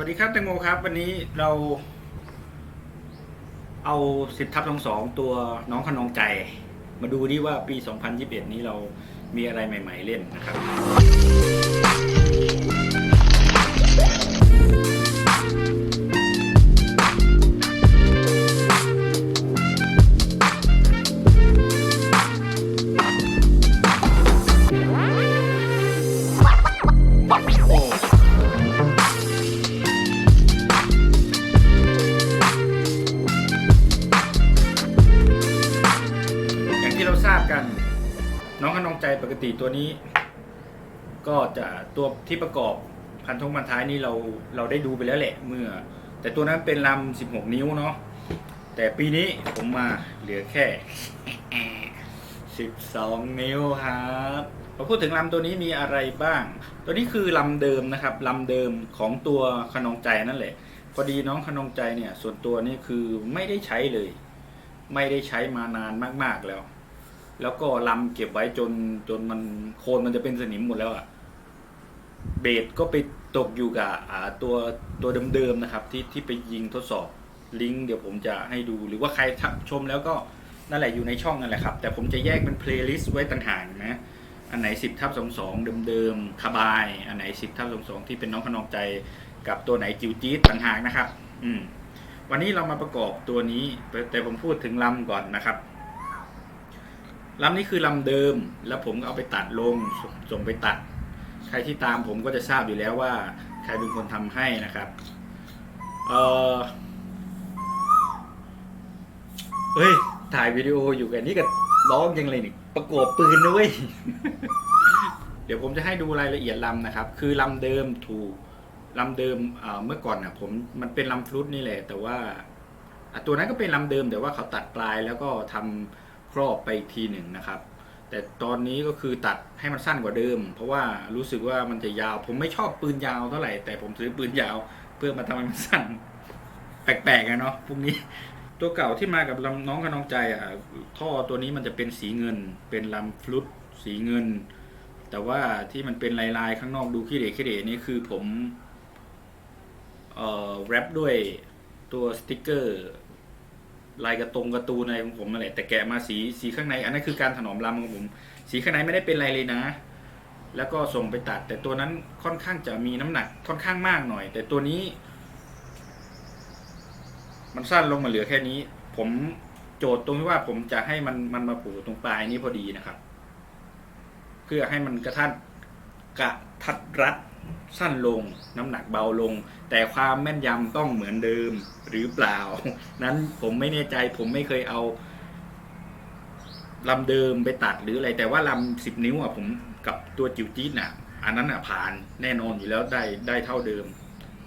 วัสดีครับแตงโมครับ วันนี้เราเอาสิบทับท้องสองตัวน้องขนองใจ มาดูดิว่าปี 2021 นี้เรามีอะไรใหม่ ๆ เล่นนะครับ ติตัวนี้ ก็จะตัวที่ประกอบพันธงพันท้ายนี่เราเราได้ดูไปแล้วแหละเมื่อ แต่ตัวนั้นเป็นลำ 16 นิ้วเนาะแต่ปีนี้ผมมาเหลือแค่ 12 นิ้วครับพอพูดถึงลำตัวนี้มีอะไรบ้าง ตัวนี้คือลำเดิมนะครับลำเดิมของตัวขนองใจนั่นแหละ พอดีน้องขนองใจเนี่ย ส่วนตัวนี่คือไม่ได้ใช้เลย ไม่ได้ใช้มานานมาก ๆแล้ว แล้วก็ลำเก็บไว้จนจนมันโคนมันจะเป็นสนิมหมดแล้วอะเบสก็ไปตกอยู่กับตัวตัวเดิมๆนะครับ ที่ที่ไปยิงทดสอบลิงก์เดี๋ยวผมจะให้ดูหรือว่าใครชมแล้วก็นั่นแหละอยู่ในช่องนั่นแหละครับ แต่ผมจะแยกเป็นเพลย์ลิสต์ไว้ต่างหากนะ อันไหน 10ทับ22เดิมๆคาบาย อันไหน 10ทับ22ที่เป็นน้องขนองใจกับตัวไหนจิวจี๊ดต่างหากนะครับ อืมวันนี้เรามาประกอบตัวนี้ แต่ผมพูดถึงลำก่อนนะครับ ลำนี้คือลำเดิมแล้วผมก็เอาไปตัดลงสส่งไปตัด ใครที่ตามผมก็จะทราบอยู่แล้วว่า ใครเป็นคนทำให้นะครับเออเฮ้ยถ่ายวิดีโออยู่กันนี่ก็ร้องยังเลยนี่ประกอบปืนนะเว้ยเดี๋ยวผมจะให้ดูรายละเอียดลำนะครับ คือลำเดิมถูกลำเดิมเมื่อก่อนอะผมมันเป็นลำฟลุตนี่แหละ แต่ว่าตัวนั้นก็เป็นลำเดิมแต่ว่าเขาตัดปลายแล้วก็ทำ รอบไปทีหนึ่งนะครับ แต่ตอนนี้ก็คือตัดให้มันสั้นกว่าเดิม เพราะว่ารู้สึกว่ามันจะยาว ผมไม่ชอบปืนยาวเท่าไหร่แต่ผมซื้อปืนยาว เพื่อมาทำให้มันสั้น แปลกๆอะเนาะพวกนี้ตัวเก่าที่มากับลำน้องกับน้องใจอะท่อตัวนี้มันจะเป็นสีเงิน เป็นลำฟลุตสีเงิน แต่ว่าที่มันเป็นลายๆข้างนอกดูขี้เหร่ขี้เหร่นี่คือผมเอ่อแรปด้วยตัวสติกเกอร์ ลายกระตรงกร์ตูในของผมนั่นแหละแต่แกะมาสีสีข้างใน อันนั้นคือการถนอมลำของผม สีข้างในไม่ได้เป็นไรเลยนะ แล้วก็ส่งไปตัด แต่ตัวนั้นค่อนข้างจะมีน้ำหนักค่อนข้างมากหน่อย แต่ตัวนี้ มันสั้นลงมาเหลือแค่นี้ ผมโจทย์ตรงที่ว่าผมจะให้มันมันมาผูกตรงปลายนี้พอดีนะครับ เพื่อให้มันกระทัดกระทัดรัด สั้นลง น้ำหนักเบาลง แต่ความแม่นยำต้องเหมือนเดิมหรือเปล่า นั้นผมไม่แน่ใจผมไม่เคยเอาลำเดิมไปตัดหรืออะไร แต่ว่าลำสิบนิ้วอะผมกับตัวจิ๋วจี๊ดน่ะ อันนั้นอะผ่านแน่นอนอยู่แล้วได้ได้เท่าเดิม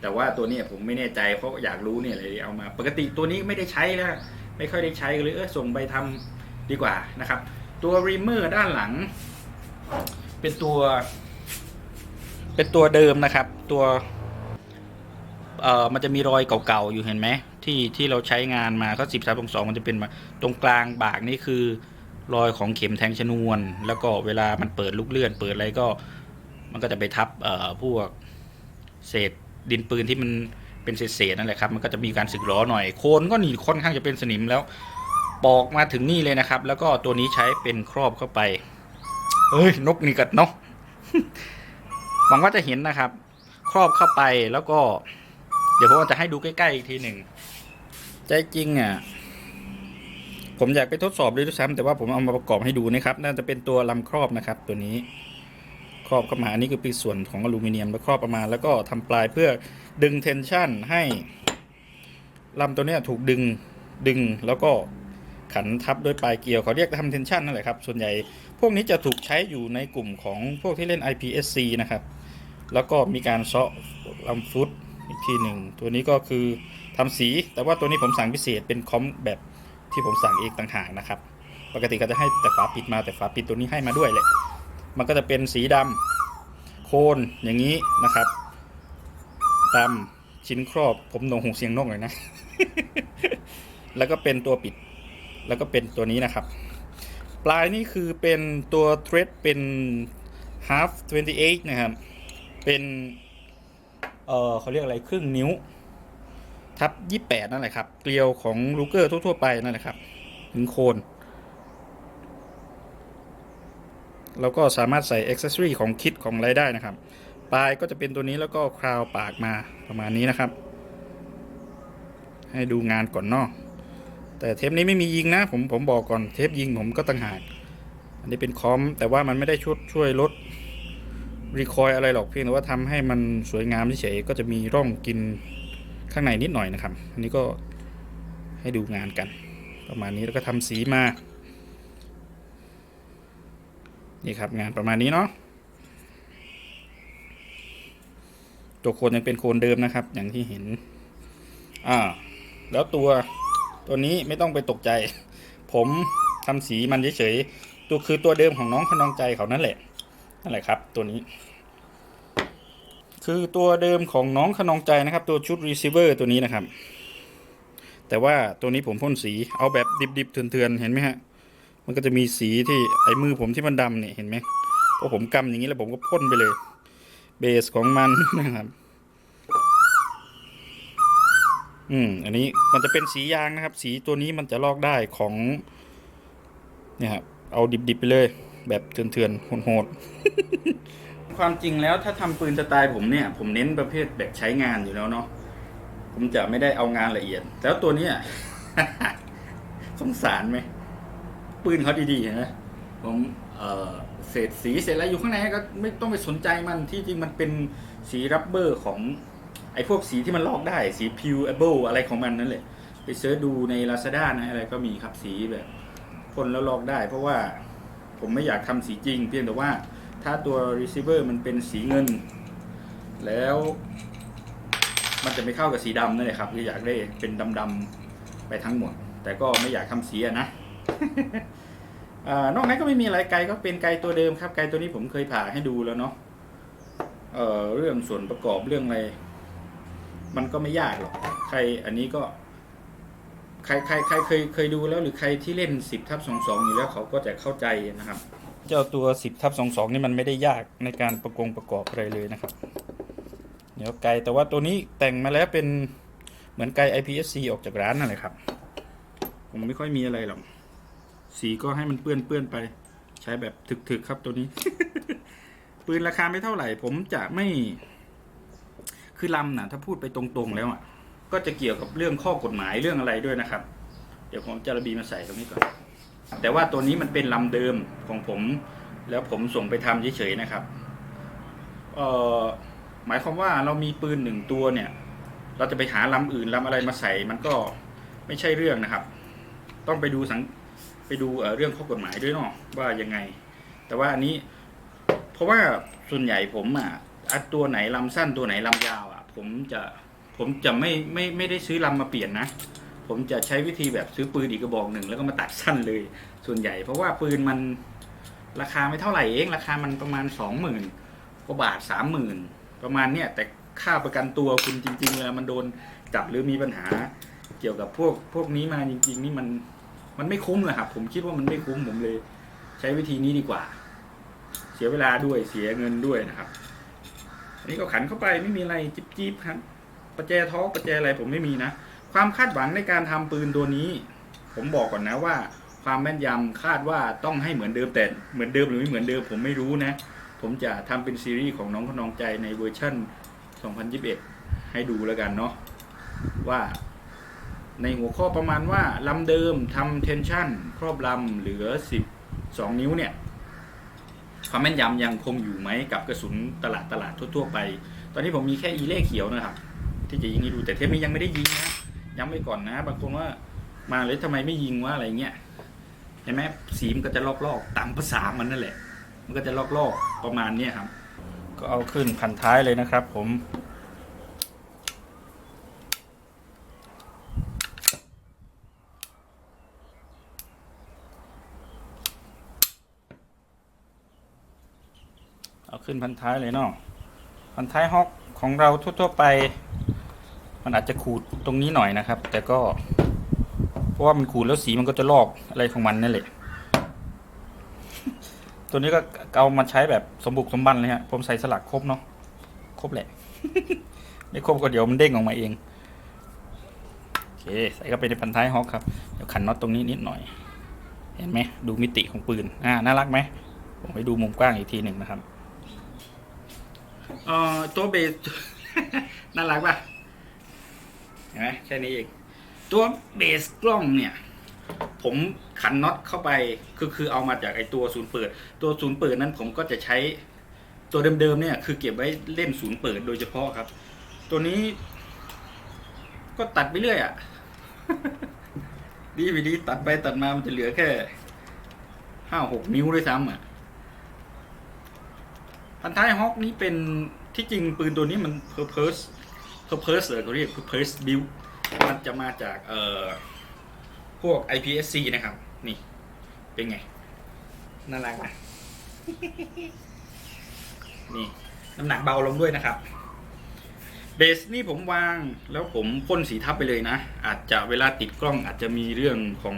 แต่ว่าตัวนี้ผมไม่แน่ใจเพราะอยากรู้เนี่ยเลยเอามา ปกติตัวนี้ไม่ได้ใช้แล้วไม่ค่อยได้ใช้เลยเออส่งไปทำดีกว่านะครับ ตัวรีเมอร์ด้านหลัง เป็นตัว เป็นตัวเดิมนะครับ ตัวเอ่อมันจะมีรอยเก่าๆอยู่เห็นไหมที่ที่เราใช้งานมาก็สิบสามสองมันจะเป็นมาตรงกลางบากนี่คือ รอยของเข็มแทงชนวน แล้วก็เวลามันเปิดลูกเลื่อน เปิดอะไรก็ มันก็จะไปทับเอ่อพวกเศษดินปืนที่มันเป็นเศษๆนั่นแหละครับ มันก็จะมีการสึกหรอหน่อยโคนก็หนีค่อนข้างจะเป็นสนิมแล้ว ปอกมาถึงนี่เลยนะครับ แล้วก็ตัวนี้ใช้เป็นครอบเข้าไปเอ้ยนกนี่กัดเนาะ หวังว่าจะเห็นนะครับ ครอบเข้าไปแล้วก็ เดี๋ยวผมจะให้ดูใกล้ๆอีกทีหนึ่งใจจริงอะผมอยากไปทดสอบด้วยซ้ำแต่ว่าผมเอามาประกอบให้ดูนะครับน่าจะเป็นตัวลำครอบนะครับ ตัวนี้ครอบเข้ามาอันนี้คือเป็นส่วนของอลูมิเนียมแล้วครอบประมาณแล้วก็ทำปลายเพื่อดึงเทนชันให้ลำตัวเนี้ยถูกดึงดึงแล้วก็ขันทับด้วยปลายเกลียวเขาเรียกทำเทนชันนั่นแหละครับ ส่วนใหญ่พวกนี้จะถูกใช้อยู่ในกลุ่มของพวกที่เล่น IPSC นะครับ แล้วก็มีการเซาะลำฟลุตอีกทีหนึ่งตัวนี้ก็คือทำสี แต่ว่าตัวนี้ผมสั่งพิเศษเป็นคอมแบบที่ผมสั่งเองต่างหากนะครับ ปกติก็จะให้แต่ฝาปิดมาแต่ฝาปิดตัวนี้ให้มาด้วยเลยมันก็จะเป็นสีดำโคนอย่างนี้นะครับตามชิ้นครอบผมหนงหงเสียงนกเลยนะ แล้วก็เป็นตัวปิด แล้วก็เป็นตัวนี้นะครับ ปลายนี่คือเป็นตัว thread เป็น half 28 นะครับ เป็นเออเขาเรียกอะไรครึ่งนิ้ว ทับยี่แปดนั่นแหละครับ เกลียวของลูเกอร์ทั่ว ๆ ไปนั่นแหละครับ ถึงโคนแล้วก็สามารถใส่อ็อกซ์ตรีของคิดของอะไรได้นะครับ ปลายก็จะเป็นตัวนี้แล้วก็คราวปากมาประมาณนี้นะครับ ให้ดูงานก่อนเนาะแต่เทปนี้ไม่มียิงนะ ผมผมบอกก่อนเทปยิงผมก็ต่างหาก อันนี้เป็นคอมแต่ว่ามันไม่ได้ช่วยช่วยลด รีคอยอะไรหรอกเพียงแต่ว่าทำให้มันสวยงามเฉยๆก็จะมีร่องกินข้างในนิดหน่อยนะครับ อันนี้ก็ให้ดูงานกัน ประมาณนี้แล้วก็ทำสีมา นี่ครับงานประมาณนี้เนาะตัวโคนยังเป็นโคนเดิมนะครับ อย่างที่เห็น อ่า แล้วตัวตัวนี้ไม่ต้องไปตกใจ ผมทำสีมันเฉยๆตัวคือตัวเดิมของน้องขนองใจเขานั่นแหละ นั่นแหละครับ ตัวนี้ คือตัวเดิมของน้องขนองใจนะครับ ตัวชุด receiver ตัวนี้นะครับ แต่ว่าตัวนี้ผมพ่นสีเอาแบบดิบๆเถื่อนๆเห็นไหมฮะมันก็จะมีสีที่ไอ้มือผมที่มันดำเนี่ยเห็นไหมพอผมกำอย่างนี้แล้วผมก็พ่นไปเลย เบสของมันนะครับอืมอันนี้มันจะเป็นสียางนะครับ สีตัวนี้มันจะลอกได้ของ เนี่ยครับเอาดิบๆไปเลย แบบเถื่อนๆโหดๆ ความจริงแล้วถ้าทำปืนสไตล์ผมเนี่ย ผมเน้นประเภทแบบใช้งานอยู่แล้วเนาะผมจะไม่ได้เอางานละเอียด แล้วตัวเนี้ยสงสารไหมปืนเขาดีๆนะผมเออเศษสีเศษอะไรอยู่ข้างในก็ไม่ต้องไปสนใจมันที่จริงมันเป็นสีรับเบอร์ของไอ้พวกสีที่มันลอกได้สีพิวเบิลอะไรของมันนั่นแหละไปเสิร์ชดูใน Lazada นะอะไรก็มีครับสีแบบพ่นแล้วลอกได้ เพราะว่าผมไม่อยากทำสีจริง เพียงแต่ว่า ถ้าตัว receiver มันเป็นสีเงิน แล้วมันจะไม่เข้ากับสีดำนั่นแหละครับคืออยากได้เป็นดำๆไปทั้งหมด แต่ก็ไม่อยากทำสีอะนะอานอกนั้นก็ไม่มีอะไรไกลก็เป็นไกลตัวเดิมครับ ไกลตัวนี้ผมเคยผ่าให้ดูแล้วเนาะเเรื่องส่วนประกอบเรื่องอะไร มันก็ไม่ยากหรอก ใครอันนี้ก็ ใครใครใครเคยเคยดูแล้วหรือใครที่เล่นสิบทับสองสองอยู่แล้วเขาก็จะเข้าใจนะครับ เจ้าตัวสิบทับสองสองนี่มันไม่ได้ยากในการประกงประกอบอะไรเลยนะครับ เดี๋ยวไกลแต่ว่าตัวนี้แต่งมาแล้วเป็นเหมือนไกล IPSC ออกจากร้านนั่นแหละครับ ผมไม่ค่อยมีอะไรหรอก สีก็ให้มันเปื้อนเปื้อนๆไป ใช้แบบถึกๆครับตัวนี้ ปืนราคาไม่เท่าไหร่ ผมจะไม่ คือลำนะถ้าพูดไปตรงๆแล้วอะ ก็จะเกี่ยวกับเรื่องข้อกฎหมายเรื่องอะไรด้วยนะครับ เดี๋ยวผมจะระบีมาใส่ตรงนี้ก่อน แต่ว่าตัวนี้มันเป็นลำเดิมของผม แล้วผมส่งไปทำเฉยๆนะครับเอ่อหมายความว่าเรามีปืนหนึ่งตัวเนี่ย เราจะไปหาลำอื่นลำอะไรมาใส่มันก็ไม่ใช่เรื่องนะครับ ต้องไปดูสังไปดูเเรื่องข้อกฎหมายด้วยเนาะว่ายังไง แต่ว่าอันนี้ เพราะว่าส่วนใหญ่ผมอะอันตัวไหนลำสั้นตัวไหนลำยาวอะ ผมจะผมจะไม่ไม่ไม่ได้ซื้อลำมาเปลี่ยนนะ ผมจะใช้วิธีแบบซื้อปืนอีกกระบอกหนึ่งแล้วก็มาตัดสั้นเลย ส่วนใหญ่ เพราะว่าปืนมันราคาไม่เท่าไหร่เอง ราคามันประมาณสองหมื่นกว่าบาทสามหมื่นประมาณเนี้ยแต่ค่าประกันตัวคุณจริงๆเลามันโดนจับหรือมีปัญหา เกี่ยวกับพวกพวกนี้มาจริง ๆ นี่มันมันไม่คุ้มเลยครับ ผมคิดว่ามันไม่คุ้มผมเลย ใช้วิธีนี้ดีกว่า เสียเวลาด้วยเสียเงินด้วยนะครับ อันนี้ก็ขันเข้าไปไม่มีอะไรจิ๊บจิ๊บครับประแจท้อประแจอะไรผมไม่มีนะ ความคาดหวังในการทำปืนตัวนี้ ผมบอกก่อนนะว่า ความแม่นยำคาดว่าต้องให้เหมือนเดิมแต่เหมือนเดิมหรือไม่เหมือนเดิมผมไม่รู้นะ ผมจะทำเป็นซีรีส์ของน้องขนองใจในเวอร์ชั่น 2021 ให้ดูแล้วกันเนาะว่าในหัวข้อประมาณว่าลำเดิมทำเทนชั่นครอบลำเหลือ 12 นิ้วเนี่ย ความแม่นยำยังคงอยู่ไหมกับกระสุนตลาดตลาดทั่วๆไป ตอนนี้ผมมีแค่อีเล่เขียวนะครับ ที่จะยิงให้ดูแต่เทปนี้ยังไม่ได้ยิงนะ ย้ำไว้ก่อนนะ บางคนว่ามาเลยทำไมไม่ยิงว่าอะไรเงี้ยเห็นไหมสีมันก็จะลอกๆตามภาษามันนั่นแหละ มันก็จะลอกๆประมาณเนี้ยครับ ก็เอาขึ้นพันท้ายเลยนะครับ ผมเอาขึ้นพันท้ายเลยเนาะพันท้ายฮอกของเราทั่วๆไป มันอาจจะขูดตรงนี้หน่อยนะครับ แต่ก็ เพราะว่ามันขูดแล้วสีมันก็จะลอกอะไรของมันนั่นแหละ ตัวนี้ก็เอามาใช้แบบสมบุกสมบันเลยฮะผมใส่สลักครบเนาะครบแหละไม่ครบก็เดี๋ยวมันเด้งออกมาเองโอเคใส่เข้าไปในพันท้ายฮอกครับเดี๋ยวขันน็อตตรงนี้นิดหน่อย เห็นไหมดูมิติของปืนอ่าน่ารักไหมผมไปดูมุมกว้างอีกทีหนึ่งนะครับเอ่อตัวเบส น่ารักป่ะ ห็นไหมแค่นี้เองตัวเบสกล้องเนี่ย ผมขันน็อตเข้าไปคือคือเอามาจากไอตัวศูนย์เปิด ตัวศูนย์เปิดนั้นผมก็จะใช้ตัวเดิมๆเนี่ย คือเก็บไว้เล่นศูนย์เปิดโดยเฉพาะครับ ตัวนี้ ก็ตัดไปเรื่อยอะ่ะดีไปดีตัดไปตัดมามันจะเหลือแค่ห้าหกนิ้วด้วยซ้ำอะพันท้ายฮอกนี้เป็นที่จริงปืนตัวนี้มัน purpose purpose เลยเขาเรียก purpose build มันจะมาจากเอ่อพวก IPSC นะครับ นี่ เป็นไง น่ารักนะนี่น้ำหนักเบาลงด้วยนะครับ เบสนี่ผมวางแล้วผมพ่นสีทับไปเลยนะ อาจจะเวลาติดกล้องอาจจะมีเรื่องของ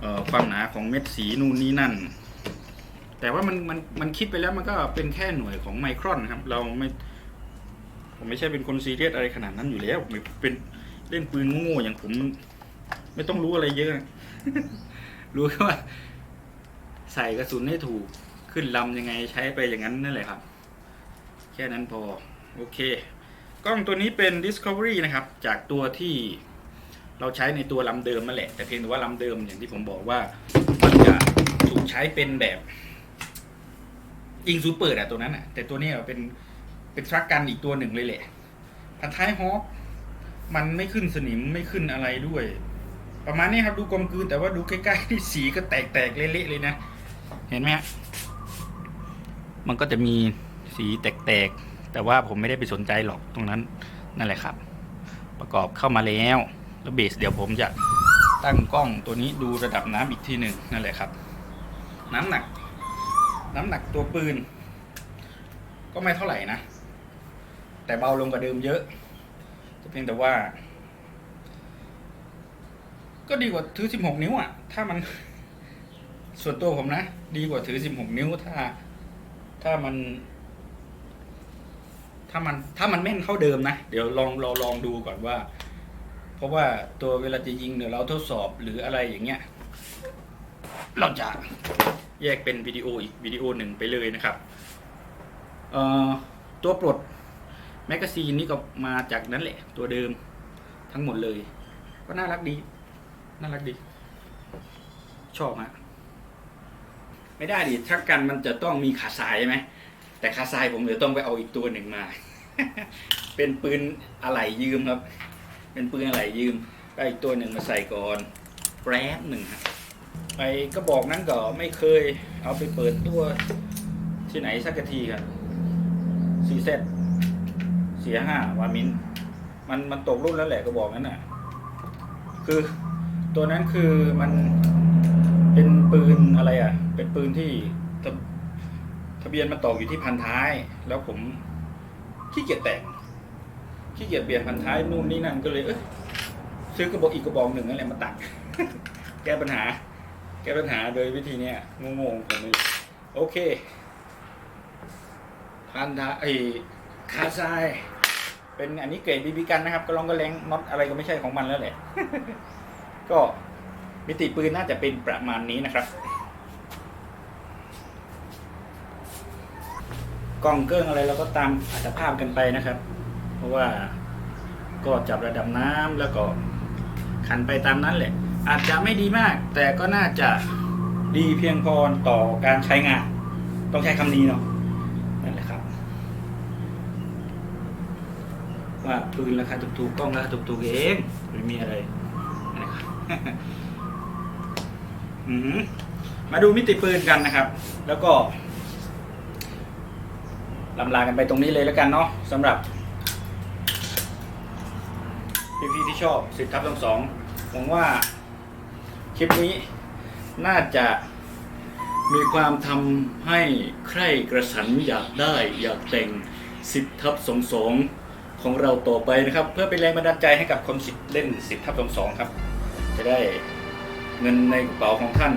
เออความหนาของเม็ดสีนู่นนี่นั่น แต่ว่ามันมันมันคิดไปแล้วมันก็เป็นแค่หน่วยของไมครอนครับ เราไม่ ผมไม่ใช่เป็นคนซีเรียสอะไรขนาดนั้นอยู่แล้วไม่เป็นเล่นปืนโง่ๆอย่างผม ไม่ต้องรู้อะไรเยอะ รู้แค่ว่า ใส่กระสุนให้ถูกขึ้นลำยังไงใช้ไปอย่างนั้นนั่นแหละครับ แค่นั้นพอ โอเค กล้องตัวนี้เป็น Discovery นะครับ จากตัวที่เราใช้ในตัวลำเดิมมาแหละ แต่เพียงแต่ว่าลำเดิมอย่างที่ผมบอกว่า มันจะถูกใช้เป็นแบบยิงซูเปิดอะตัวนั้นอะแต่ตัวนี้เป็น เป็นทรัคกันอีกตัวหนึ่งเลยแหละ พันท้ายฮอคมันไม่ขึ้นสนิมไม่ขึ้นอะไรด้วย ประมาณนี้ครับดูกลมกลืนแต่ว่าดูใกล้ๆที่สีก็แตกๆเละๆเลยนะ เห็นไหมฮะมันก็จะมีสีแตกๆ แต่ว่าผมไม่ได้ไปสนใจหรอกตรงนั้นนั่นแหละครับ ประกอบเข้ามาแล้วแล้วเบสเดี๋ยวผมจะตั้งกล้องตัวนี้ดูระดับน้ำอีกทีหนึ่งนั่นแหละครับ น้ำหนัก น้ำหนักตัวปืน ก็ไม่เท่าไหร่นะ แต่เบาลงกว่าเดิมเยอะแต่เพียงแต่ว่า ก็ดีกว่าถือ16นิ้วอะ ถ้ามัน ส่วนตัวผมนะ ดีกว่าถือ16นิ้ว ถ้า ถ้ามัน ถ้ามัน ถ้ามันแม่นเท่าเดิมนะ เดี๋ยวลองเราลองดูก่อนว่า เพราะว่าตัวเวลาจะยิงเนี่ยเราทดสอบหรืออะไรอย่างเงี้ย เราจะแยกเป็นวิดีโออีกวิดีโอหนึ่งไปเลยนะครับ ตัวปลด แมกกาซีนนี่ก็มาจากนั้นแหละ ตัวเดิมทั้งหมดเลย ก็น่ารักดี น่ารักดี ชอบฮะไม่ได้ดิถ้ากันมันจะต้องมีขาทรายใช่ไหมแต่ขาทรายผมจะต้องไปเอาอีกตัวหนึ่งมา เป็นปืนอะไหล่ยืมครับ เป็นปืนอะไหล่ยืมก็อีกตัวหนึ่งมาใส่ก่อนแป๊บหนึ่งครับไปก็บอกนั้นก็ไม่เคยเอาไปเปิดตัวที่ไหนสักทีครับซีเซต เสียห้าวามินมันมันตกรุ่นแล้วแหละก็บอกนั้นน่ะ คือตัวนั้นคือมันเป็นปืนอะไรอะ เป็นปืนที่ทะทะเบียนมันตอกอยู่ที่พันท้าย แล้วผมขี้เกียจแต่งขี้เกียจเปลี่ยนพันท้ายนู่นนี่นั่นก็เลยเอยซื้อกระบอกอีกกระบอกหนึ่งนั่นแหละมาตัดแก้ปัญหา แก้ปัญหาโดยวิธีเนี้ยงงๆผมเลยโอเคพันธะไอ้คาซาย เป็นอันนี้เกรดบีบีกันนะครับ ก็ลองก็แรงน็อตอะไรก็ไม่ใช่ของมันแล้วแหละ ก็มิติปืนน่าจะเป็นประมาณนี้นะครับกล้องเกิ้งอะไรเราก็ตามอัตภาพกันไปนะครับ เพราะว่าก็จับระดับน้ำแล้วก็ขันไปตามนั้นแหละ อาจจะไม่ดีมาก แต่ก็น่าจะดีเพียงพอต่อการใช้งาน ต้องใช้คำนี้เนาะนั่นแหละครับ ว่าปืนราคาถูกๆกล้องราคาถูกๆเองไม่มีอะไรนะครับมาดูมิติปืนกันนะครับ แล้วก็ลำลากันไปตรงนี้เลยแล้วกันเนาะสำหรับพี่ๆที่ชอบสิทธทับทั้งสองผมว่าคลิปนี้น่าจะมีความทำให้ใครกระสันอยากได้อยากแต่งสิบทับสองสอง ของเราต่อไปนะครับ เพื่อเป็นแรงบันดาลใจให้กับคนสิบเล่นสิบทับสองสองครับ จะได้เงินในกระเป๋าของท่าน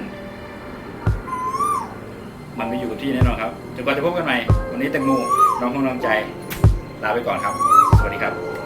มันไม่อยู่ที่แน่นอนครับจนกว่าจะพบกันใหม่ วันนี้แตงโมน้องของน้องใจลาไปก่อนครับ สวัสดีครับ